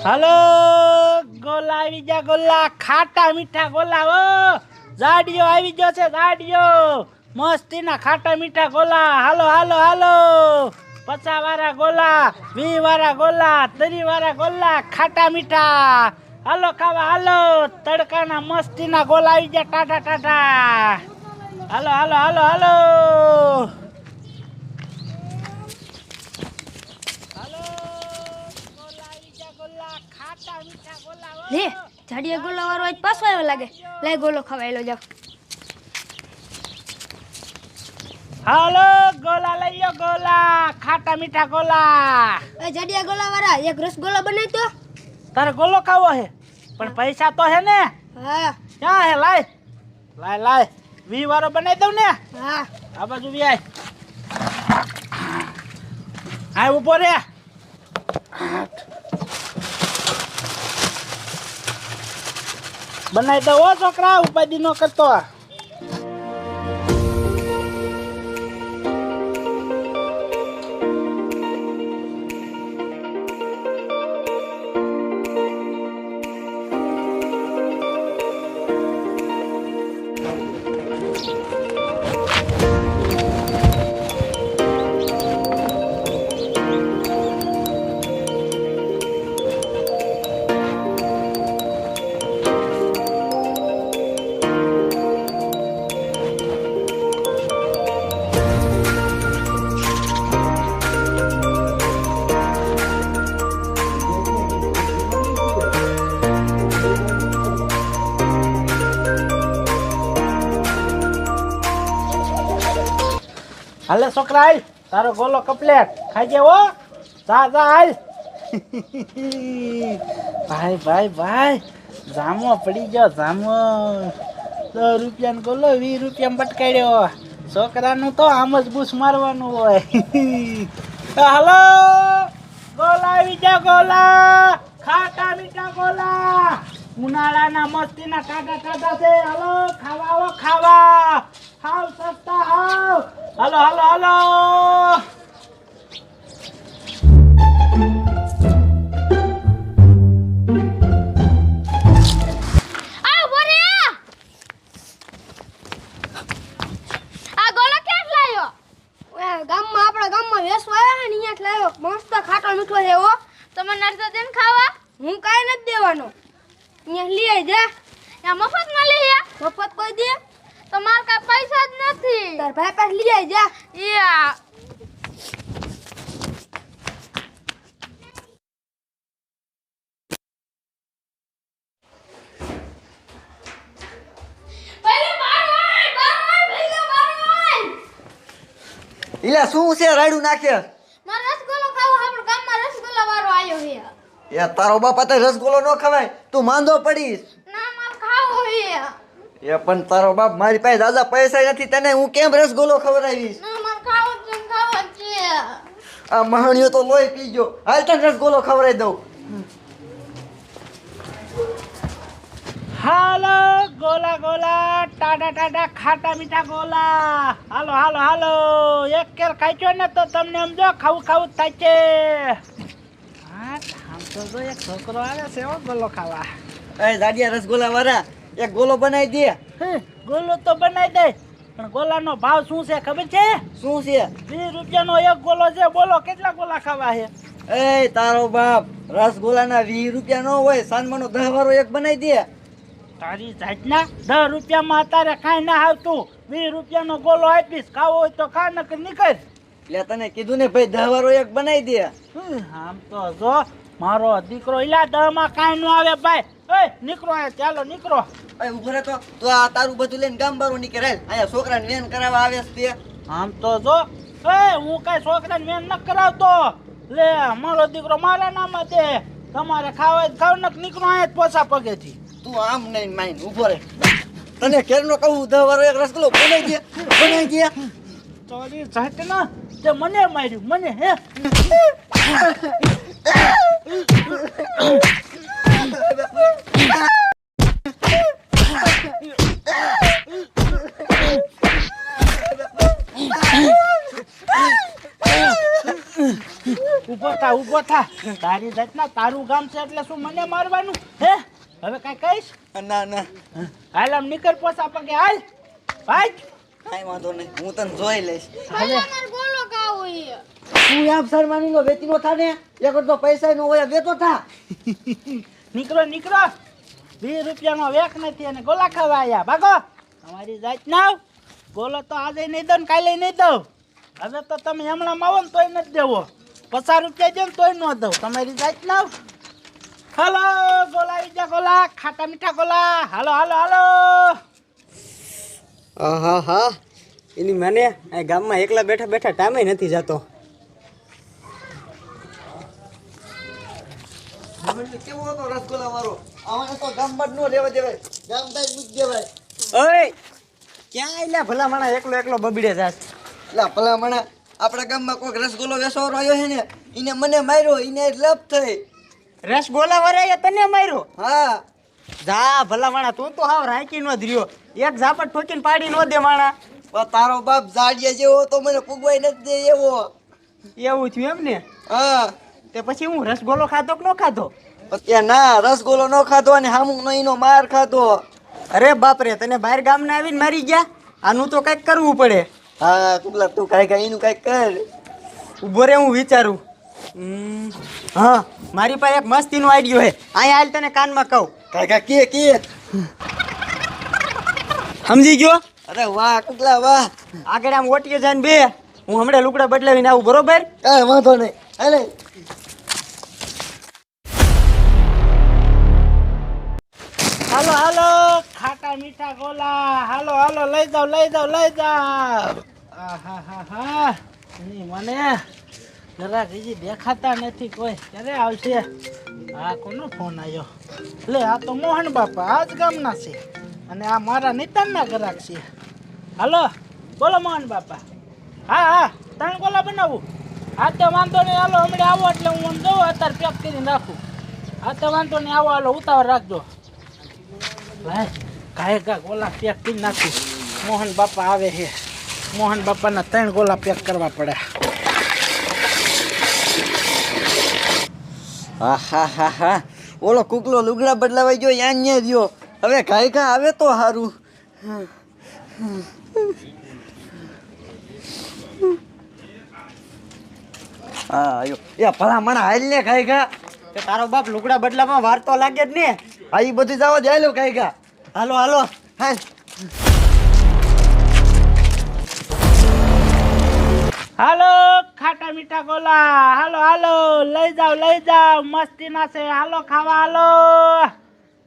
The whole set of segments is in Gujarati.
હલો, ગોલા આવી જા ગોલા. ખાટા મીઠા ગોલા ઓ ઝાડીઓ આવી ગયો છે, જાડિયો. મસ્તીના ખાટા મીઠા ગોલા. હાલો હાલો હાલો. પચા વાળા ગોલા વી વાળા ગોલા તરી વાળા ગોલા, ખાટા મીઠા. હાલો, ખાવા, હાલો. તડકાના મસ્તીના ગોલા આવી ગયા ટાટા ટાટા હાલો હાલો હાલો હાલો ગોલા આવી ગયા ગોલા ખાટા મીઠા ગોલા ઓ. લે જાડીએ ગોલો વાળો આજ પાછો આવ્યો લાગે. લાય ગોલો ખવાયેલો જાવ. હાલો ગોલા લઈ લો ગોલા. ખાટા મીઠા ગોલા. એ જાડિયા ગોલા વાળા એક રસગોલો બનાવી તો. તારે ગોલો ખાવો હે? પણ પૈસા તો હે ને? હા. ક્યાં હે? લાય. લાય લાય. વી વાળો બનાવી દઉં ને? હા. આ બાજુ વી આય. આય ઊભો રે. બનાવી દો છોકરા ઉપાધિ નો કરતો હાલે છોકરા હાલ તારો ગોલો કપલેટ ખાઈ જેવો જા જા ભાઈ ભાઈ ભાઈ, જામો પડી ગયો, જામો. દસ રૂપિયાનો ગોલો, વીસ રૂપિયા પટકાડ્યો છોકરાનું તો આમ જ બૂસ મારવાનું હોય. હલો, ગોલા બીજા ગોલા. ખાટા મીઠા ગોલા. ઉનાળાના મસ્તીના ટાટા ટાટા છે. હાલો, ખાવા ખાવા. હાવ સસ્તા, હાવ. હાલો હાલો હાલો. ગામમાં આપણા ગામમાં વેસવા આવ્યા ને અહીંયા લાવ્યો. મસ્ત ખાટો મીઠો છે હો. તમે નરસો દેન ખાવા? હું કાઈ નથી દેવાનો. અહીંયા લઈ જા. યા મફતમાં લઈ મફત કોઈ દે? તમાર કા પૈસા જ નથી. તાર ભાઈ પાસે લઈ જા. યા. ઇલા શું છે? રાડું નાખે. મારે રસગુલ્લો ખાવો આપણો ગામમાં રસગુલ્લા વાળો આવ્યો છે. યાર તારો બાપા તો રસગુલ્લો ન ખવાય. તું માંદો પડીશ. એ પણ તારો બાપ મારી પાસે દાદા પૈસા નથી તને હું કેમ રસગુલ્લો ખવડાવીશ? આ મહણીઓ તો લોહી પી ગયો. હાલ તને રસગુલ્લો ખવડાવી દઉં. હાલો ગોલા ગોલા ટાટા ટાટા ખાટા મીઠા ગોલા. હાલો હાલો હાલો. એક કેર ખાઈજો ને તો તમને સમજો જો ખાવું ખાવું જ થાય છે. હા આમ તો જો એક છોકરો આવે છે એવો ગોલો ખાવા. એ દાડિયા રસગુલ્લા વાળા એક ગોલો બનાવી દે. હે, ગોલો તો બનાવી દે. પણ ગોલાનો ભાવ શું છે ખબર છે? શું છે? વીસ રૂપિયાનો એક ગોલો છે. બોલો કેટલા ગોલા ખાવા છે? એ તારો બાપ રસગુલ્લાના વીસ રૂપિયા ન હોય સાનમાનો દહ વાળો એક બનાવી દે. તારી જાતના દસ રૂપિયામાં અત્યારે કાંઈ ના આવતું. વીસ રૂપિયાનો ગોલો આપીશ. ખાવો હોય તો ખા નકર નીકળ. એટલે તને કીધું ને ભાઈ દહ વાળો એક બનાવી દે. આમ તો જો મારો દીકરો ઇલા દહમાં કાંઈ ન આવે ભાઈ. ઓય નીકળો અહીંયા ચાલો નીકળો. એ ઊભો રહે તો. તો આ તારું બધું લઈને ગામ બારું અહીંયા છોકરાને વેન કરાવવા આવે છે આમ તો જો. એ હું કાંઈ છોકરાને વેન ન કરાવતો. લે મારો દીકરો મારા નામ દે તમારે ખાવા ખાવ નક નીકળો અહીંયા પોસા પગેથી. તું આમ નહીં માઈન ઊભો રહે. તને કેરનો કહું દહ એક રસગુલ્લો બનાવી દે બનાવી દે. જાત ના તે મને માર્યું મને હે? ઊભો થા ઊભો થા. તારી જાતના તારું ગામ છે એટલે શું મને મારવાનું? હે? હવે કાંઈ કહીશ? ના ના. હાલ આમ નીકળ પોસા પગે હાલ. ભાઈ. કાંઈ વાંધો નહીં. હું તને જોઈ લઈશ. હવે. ગોલો કાવો ઈ તું આમ શરમાની નો વેચી નો થા ને એક તો પૈસા નો હોય વેચો થા. નીકળો નીકળો. વીસ રૂપિયાનો વેખ નથી અને ગોલા ખાવા આયા. ભાગો. તમારી જાત ના ગોલો તો આજે નહીં દો ને કાલે નહીં દઉં. હવે તો તમે હમણાં આવો ને તોય નથી દેવો. પચાસ રૂપિયા દે ને તોય ન દઉં. તમારી જાત ના હાલો, ગોલા બીજા ગોલા. ખાટા મીઠા ગોલા. હાલો હાલો હાલો. હા હા એની મને ગામમાં એકલા બેઠા બેઠા ટાઈમે નથી જતો. કેવો હતો રસગુલ્લા મારો આમાં તો ગામમાં નો રહેવા દેવાય. ગામ તાઈ દેવાય. ઓય! ક્યાં આયલા ભલા માણા એકલો એકલો બબડે જાસ એટલે ભલા મને આપણા ગામમાં કોઈક રસગુલ્લો વેસવાનો આવ્યો છે ને એને મને માર્યો એને લપ થઈ. રસ વરાય તને માર્યો? હા. જા ભલા માણા તું તો હાવ રાખી નો જ રહ્યો. એક ઝાપટ ઠોકીને પાડી નો દે માણા. તારો બાપ જાડિયા જેવો તો મને ફૂગવાય નથી દે એવો. એવું થયું એમ ને? હા. તે પછી હું રસગોલો ખાધો કે ન ખાધો? અત્યારે ના રસગોલો ન ખાધો અને હામુક નો એનો માર ખાધો. અરે બાપ રે તને બહાર ગામના આવીને મારી ગયા? આનું તો કંઈક કરવું પડે. હા કુકલા તું કાંઈ કાંઈ એનું કાંઈક કર. ઊભો રે હું વિચારું. હા મારી પાસે એક મસ્તીનો આઈડિયો હે. અહીંયા હાલ તને કાનમાં કહું. કાંઈ કાંઈ કે કે સમજી ગયો? અરે વાહ કુકલા વાહ. આગળ આમ ઓટીએ જાય બે. હું હમણાં લુકડા બદલાવીને આવું બરોબર? કાંઈ વાંધો નહીં. હાલે. હાલો હાલો. ખાટા મીઠા ગોલા. હાલો હાલો, લઈ જાઓ લઈ જાઓ લઈ જાઓ. મને જરા હજી દેખાતા નથી કોઈ. ક્યારે આવશે? આ કોનો ફોન આવ્યો લે, આ તો મોહન બાપા, આ જ ગામના છે. અને આ મારા નિતાનના ગ્રાહક છે. હાલો, બોલો મોહન બાપા. હા હા, ત્રણ ગોલા બનાવું. હા તો વાંધો નહીં, હાલો, હમણાં આવો એટલે હું આમ અત્યારે પેક કરીને રાખું. હા તો વાંધો નહીં, આવો, હાલો, ઉતાવળ રાખજો. ભાઈ કાંઈ કા ગોલા પેક કરી નાખી. મોહન બાપા આવે છે. મોહન બાપાના ત્રણ ગોલા પેક કરવા પડે. હા હા હા હા ઓલો કુકલો લુગડા બદલાવાઈ ગયો યાં ન્યા રહ્યો. હવે કાંઈ કાં આવે તો સારું હા એ ભલા મને હાલ ને કા કે તારો બાપ લુગડા બદલામાં વાર તો લાગે જ ને? આ બધી બધું જવા દે હાલો કાંઈ કા હાલો હાલો. હાલ હાલો, ખાટા મીઠા ગોલા. હાલો હાલો. લઈ જાઓ લઈ જાઓ. મસ્તી ના છે. હાલો, ખાવા, હાલો.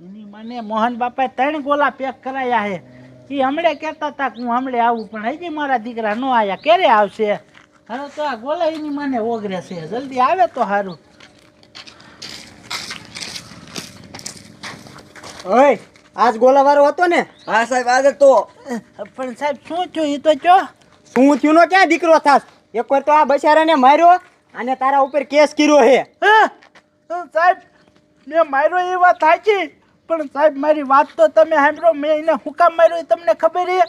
એની મને મોહન બાપાએ ત્રણ ગોલા પેક કરાયા છે. એ હમણે કહેતા હતા હું હમણે આવું, પણ હજી મારા દીકરા ન આવ્યા ક્યારે આવશે? હાલો, તો આ ગોલા એની મને ઓગરે છે. જલ્દી આવે તો સારું ઓય આજ ગોલાવાળો હતો ને? હા સાહેબ આજ તો. પણ સાહેબ શું થયું? એ તો ચો. શું થયું નો? ક્યાં દીકરો થાસ એક વાર તો આ બચારાને માર્યો અને તારા ઉપર કેસ કર્યો હે. સાહેબ મેં માર્યો એ વાત સાચી પણ સાહેબ મારી વાત તો તમે સાંભળો મેં એને હુકામ માર્યો એ તમને ખબર હે?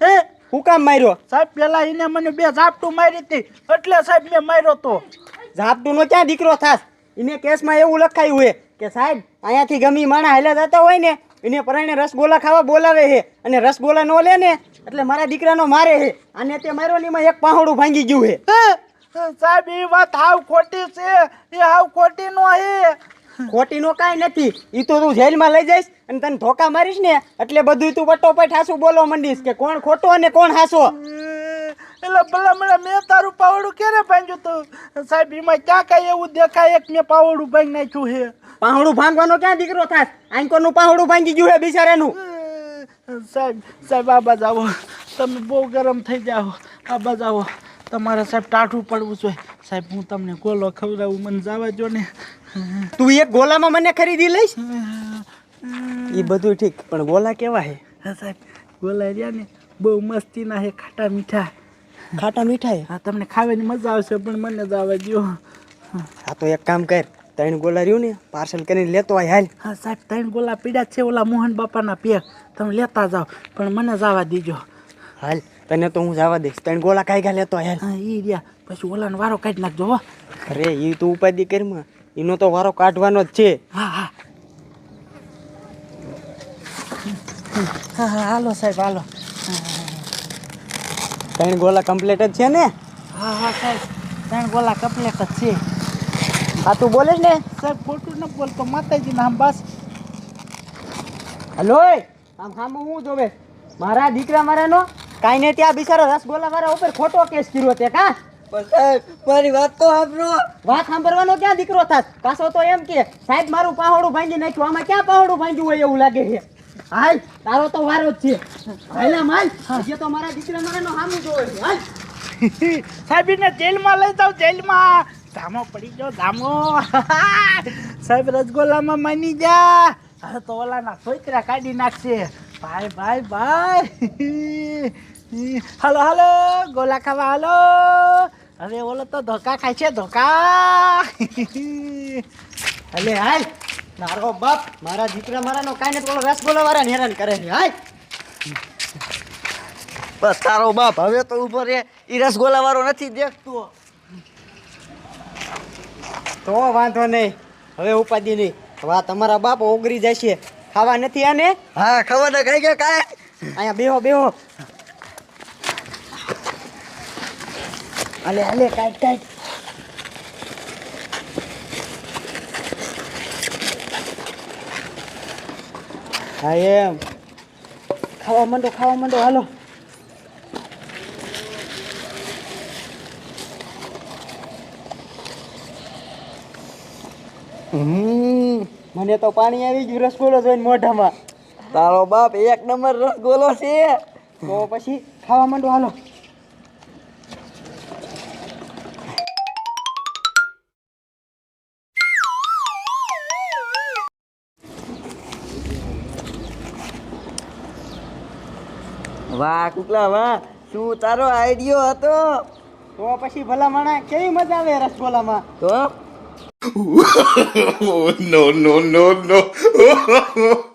હે? હું કામ માર્યો? સાહેબ પેલા એને મને બે ઝાપટું મારી હતી એટલે સાહેબ મેં માર્યો તો. ઝાપટું નો ક્યાં દીકરો થાસ એને કેસમાં એવું લખાયું હે. કે સાહેબ અહીંયાથી ગમી માણા હેલા જતા હોય ને એને પરાણે રસગોલા ખાવા બોલાવે છે અને રસગોલા નો લે ને એટલે મારા દીકરાનો મારે છે. અને તે માર્યો ને એક પાહોડું ભાંગી ગયું છે. સાહેબ એ વાત હાવ ખોટી છે. એ હાવ ખોટી નો હે. ખોટી નો કાંઈ નથી. એ તો તું જેલમાં લઈ જઈશ અને તને ધોકા મારીશ ને એટલે બધું તું પટોપટ હાસું બોલવા માંડીશ કે કોણ ખોટો અને કોણ હાસો. એટલે ભલા મને મેં તારું પાવડું ક્યારે ભાંગ્યું તું? સાહેબ એમાં ક્યાં કાંઈ એવું દેખાય? એક મેં પાવડું ભાંગી નાખ્યું છે. પાહડું ભાંગવાનો ક્યાં દીકરો થાસ આંકોનું પાહડું ભાંગી ગયું હે બિચારાનું. સાહેબ સાહેબ આ બાજુ તમે બહુ ગરમ થઈ જાઓ આ બાજુ તમારે સાહેબ ટાઢું પડવું જોઈએ સાહેબ હું તમને ગોલો ખવડાવું મને જવા જો ને. તું એક ગોલામાં મને ખરીદી લઈશ? એ બધું ઠીક પણ ગોલા કેવા હે? હા સાહેબ ગોલા રહ્યા ને. બહુ મસ્તીના હે ખાટા મીઠા. ખાટા મીઠા હે? હા તમને ખાવાની મજા આવશે પણ મને જવા દો હા તો એક કામ કર ત્રણ ગોલા રહ્યું ને પાર્સલ કરીને લેતો આય હાલ. હા સાહેબ ત્રણ ગોલા પીડા છે ઓલા મોહન બાપાના પે તમે લેતા જાઓ પણ મને જવા દીજો. હાલ તને તો હું જવા દઈશ. ત્રણ ગોળા કાંઈ ગા લેતો હાલ. હા એ રહ્યા. પછી ઓલાનો વારો કાઢી નાખજો હો. અરે એ તું ઉપાધિ કરમાં. એનો તો વારો કાઢવાનો જ છે. હા હા. હા હા હાલો સાહેબ હાલો. ત્રણ ગોલા કમ્પ્લીટ જ છે ને? હા હા સાહેબ. ત્રણ ગોલા કમ્પ્લીટ જ છે. આ તું બોલે ને. સાહેબ ખોટું ન બોલતો માતાજીના આમ બસ. હલો આમ સામું હું જોવે? મારા દીકરા મારાનો? કાંઈ ને ત્યાં બિચારો રસગોલા વાળા ઉપર ખોટો કેસ કર્યો તે કા? મારી વાત તો સાંભળો. વાત સાંભળવાનો ક્યાં દીકરો થાત? પાછો તો એમ કે સાહેબ મારું પાહોડું ભાંગી નાખ્યું. આમાં ક્યાં પાહોડું ભાંગ્યું હોય એવું લાગે છે? હાલ તારો તો વારો જ છે. હાલ. માલ જે તો મારા દીકરા મારાનો હામું જોવે છે હાલ. સાહેબ ને જેલમાં લઈ જાવ જેલમાં. ધામો પડી ગયો, ધામો. સાહેબ રસગોલામાં માની જા હવે તો ઓલાના છોકરા કાઢી નાખશે. ભાઈ ભાઈ ભાઈ. હાલો હાલો, ગોલા ખાવા, હાલો. હવે ઓલો તો ધોકા ખાય છે, ધોકા. અલે હાલ. મારો બાપ, મારા દીકરા, મારાનો કાંઈ નથી, ઓલો રસગોલા વાળાને હેરાન કરે છે. હાય બસ તારો બાપ, હવે તો ઊભો રે એ રસગોલા વાળો નથી દેખતો. તો વાંધો નહીં. હવે ઉપાધિ નહીં. વાહ તમારા બાપ ઓગરી જશે. ખાવા નથી આને? હા ખબર ના કઈ કે કાંઈ? અહીંયા બેહો બેહો. અલે હાલે કાઢ કાઢ હા એમ. ખાવા માંડો ખાવા માંડો હાલો. મને તો પાણી આવી ગયું રસગોલો જોઈને મોઢામાં. તારો બાપ એક નંબર રસગોલો છે. તો પછી ખાવા માંડો હાલો. વાહ કુકલા વાહ. શું તારો આઈડિયો હતો? તો પછી ભલા માણા કેવી મજા આવે રસગોલામાં? તો? no, no, no, no.